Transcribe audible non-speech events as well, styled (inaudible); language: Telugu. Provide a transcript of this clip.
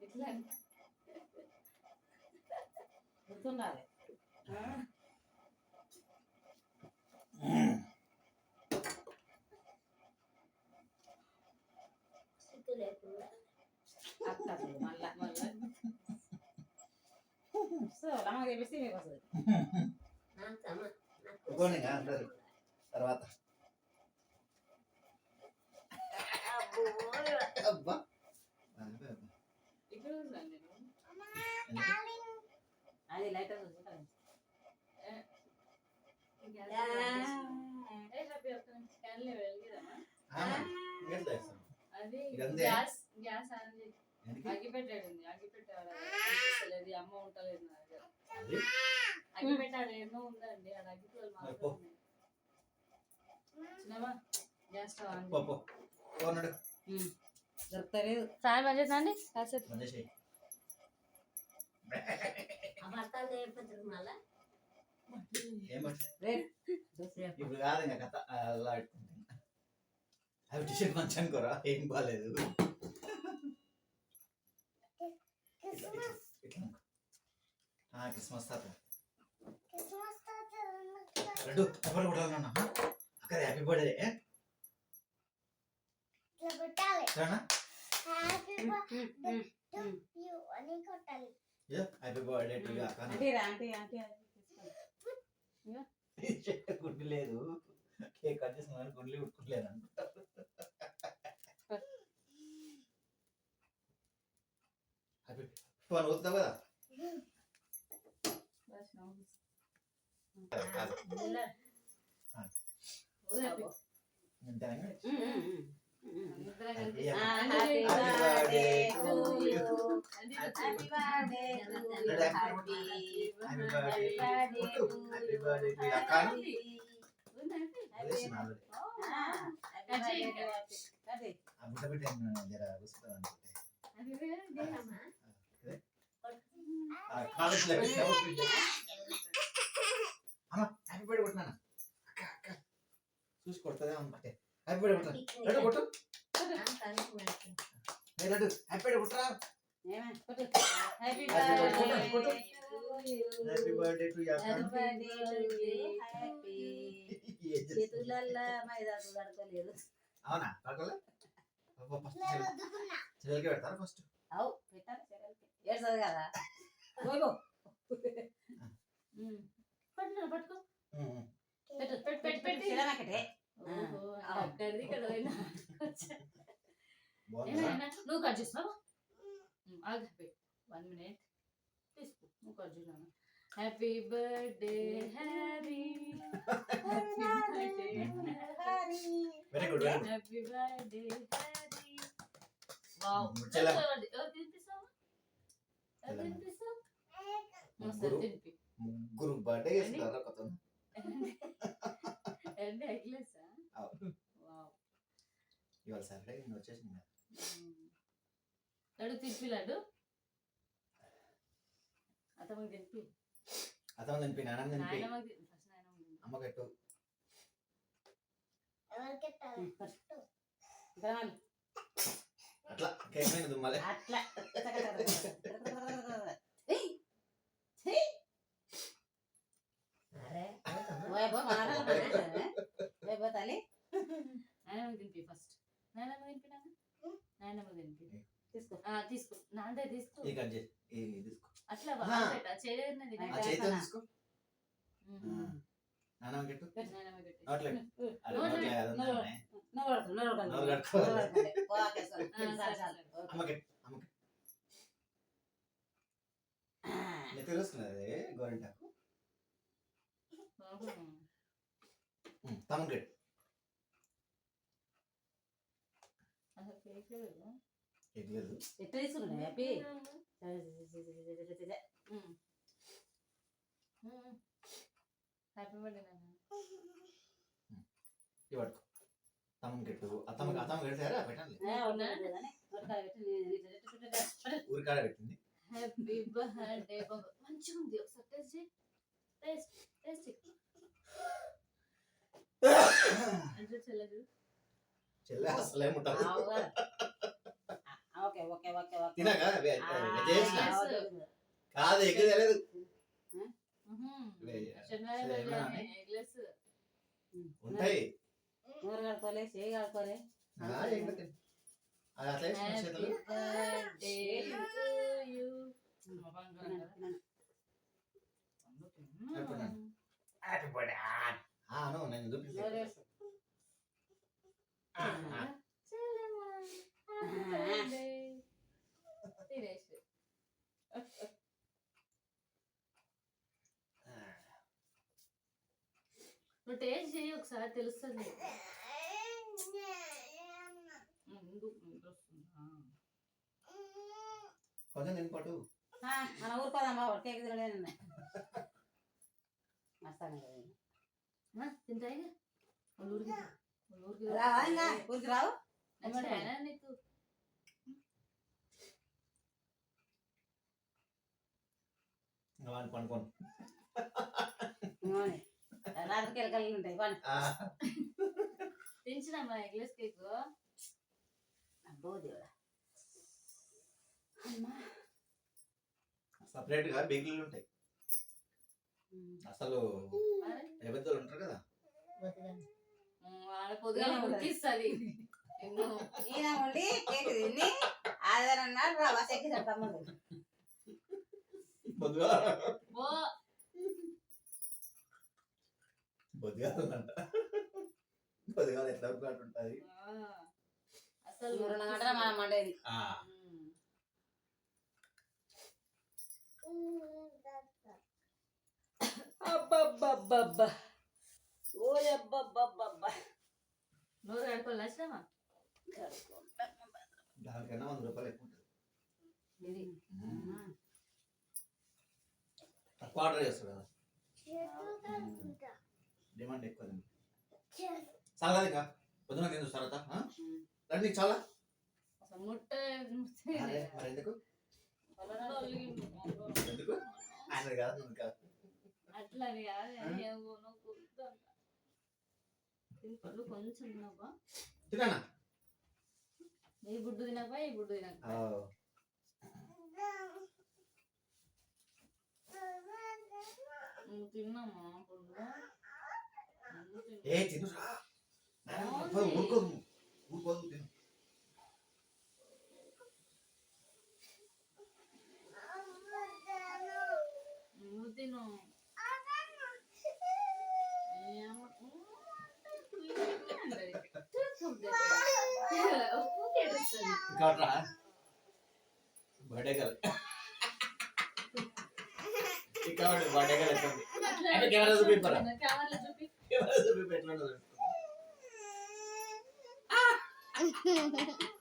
ఇట్లా మళ్ళా మళ్ళా. సో మీకు వస్తుంది అందరు. తర్వాత అబ్బో, అబ్బా అబ్బా. ఇక్కడ ఉన్నాను నేను అది లైటర్ చూసుకుంటాను యా. ఏ హ్యాపీ అవుతుంది క్యాన్లే వెలిగిదామా ఆ, ఎట్లా చేస్తాం? అది ఇదంతే? గ్యాస్ గ్యాస్ చేసి ఎందుకు? అగ్గిపెట్టాడు. అనిపిస్తలేదు అమ్మ ఉంటలేదు నా దగ్గర. అది? అగ్గిపెట్టాడు ఎన్నో ఉందండి అది. చిన్నమ్మా గ్యాస్ స్టవ్ ఆన్ పో, పో. పో నడు. దొరకలేదు ఫ్యాన్ బంద్ కాసేపు ఏం పట్టు? రేపు ఇప్పుడు కాదు ఇంకా కథ అలా. అవి టీషర్ట్ మంచి అనుకోరా ఏం బాగాలేదు క్రిస్మస్ తాత రెండు ఎవరు కొట్టాలన్నా అక్కడ హ్యాపీ బర్త్డే సరేనా హ్యాపీ బర్త్డే టు యూ అక్క. గుడ్డు లేదు. కేక్ కట్ చేసిన గుడ్లు ఉట్టుకోలేదు అనుకుంటా. హ్యాపీ ఫోన్ వద్దావు కదా? to you. (laughs) చూసి కొడుతుందే అనుకుంటే హ్యాపీ బర్త్డే కొట్టాను రెడ్డు కొట్టు. ఏ రెడ్డు హ్యాపీ బర్త్డే కొట్టరా హ్యాపీ birthday. కొట్టు. Birthday happy birthday to you అక్క హ్యాపీ చేతులల్లా మైదాకు కడతలేదు అవునా? ఫస్ట్ చెల్లెలకి పెడతారా ఫస్ట్ అవు పెట్టాలి. ఏడ్చదు కదా. పోయిపో. (laughs) పట్టుకో పట్టుకో. పెట్టు పెట్టు పెట్టు పెట్టు. ఓహో, అక్కడిది ఇక్కడ నువ్వు కట్ చేస్తావా ఆగు వన్ మినిట్ తీసుకో నువ్వు కట్ చేసినా happy birthday happy very good very good happy birthday wow ముగ్గురు. బర్త్డే చేస్తున్నారు కొత్త అంటే (laughs) ఎగ్లెసా. ఇవాళ సాటర్డే నేను వచ్చేసింది. లడ్డు తిప్పి లడ్డు అతనికి తినిపి. అతను తినిపి నాన్న తినిపి. నాయనమ్మకి తినిపి. ఫస్ట్ నాయనమ్మకి తినిపి. అమ్మ కట్టు అట్లా కేక్ మీద దుమ్మాలే. అట్లా. ఏయ్ ఓయబ్బో మారాలి ఓయబ్బో తల్లి నాయనమ్మకి తినిపి ఫస్ట్ నాయనమ్మ తినిపి నాన్న నాయనమ్మ తినిపి తీసుకో ఆ, తీసుకో నాందే తీసుకో ఈ కట్ చేసి ఈ తీసుకో. అట్లా. చేయలేదు ఆ చేతితో కట్టు. (laughs) తెలుస్తున్నది గోరింటాకు. తమ్ముడు ఎట్లా తీసుకున్నావు హ్యాపీ బర్త్డే నాన్న అత్తమ్మ అత్తమ్మ పెట్టండి. ఊరికాడ పెట్టింది. బర్త్డే బాబా. మంచిగా ఉంది. ఒకసారి టేస్ట్ చేయి. టేస్ట్ (coughs) టేస్ట్ చెల్లె అసలే. ఆ, ఓకే ఓకే ఓకే. ఆ, చేసిన. కాదు ఎగ్గు తెలియదు ఉంటాయి. నూరు కడుకోలే చేయి కడుకోలే అట్లా వేసుకుని చేతులు బర్త్డే టు యు మా బంగారం కదా తినండి. ఎప్పుడున్నాను? హ్యాపీ బర్త్డే ఆ అను నేను నూరు చూపిస్తాను వేసు. ఆ, ఆ. తినేసి నువ్వు టేస్ట్ చేయి ఒకసారి తెలుస్తుంది ముందు ముందు మన ఊరు పోదాం బాబు కేక్ తినలేను మస్తాను కదా తింటాయి ఊరికి ఊరికి రావా? నీకు? రాత్రికి ఎలకలు ఉంటాయి. వాడి ఆ, తించినమ్మా ఎగ్లెస్ కేక్? అబ్బో దేవుడా. అమ్మా. సపరేట్గా బేకరీలు ఉంటాయి. అసలు ఉంటారు కదా. వాళ్ళ పొద్దుగా ఉడికిస్తుంది. ఈయన ఉండి కేక్ తిని ఓ బొద్దుగా ఎట్లా ఒకటి ఉంటుంది ఆ, అసలు రెండు గంటల మనం ఆ, ఉమ్. అబ్బబ్బబ్బబ్బా నోరు కడుకోవాలి నచ్చినామా దానికైనా వంద రూపాయలు ఎక్కువ ఉంటుంది. ఇది. తక్కువ ఆర్డర్ చేస్తారు కదా. డిమాండ్ ఎక్కువ చాలా ఇంకా. పొద్దున తిందు తర్వాత రండి చాలా. మరి ఎందుకు? ఎందుకు? ఆయన కాదు నువ్వు కాదు. అట్లా కాదు కొంచెం గుడ్డు ఈ గుడ్డు తినక. నువ్వు తిన్నామా నువ్వు తిను. ఏ తినురా ఊరుకోదు ఊరుకోదు తిను నువ్వు తిను ఏమో. (laughs)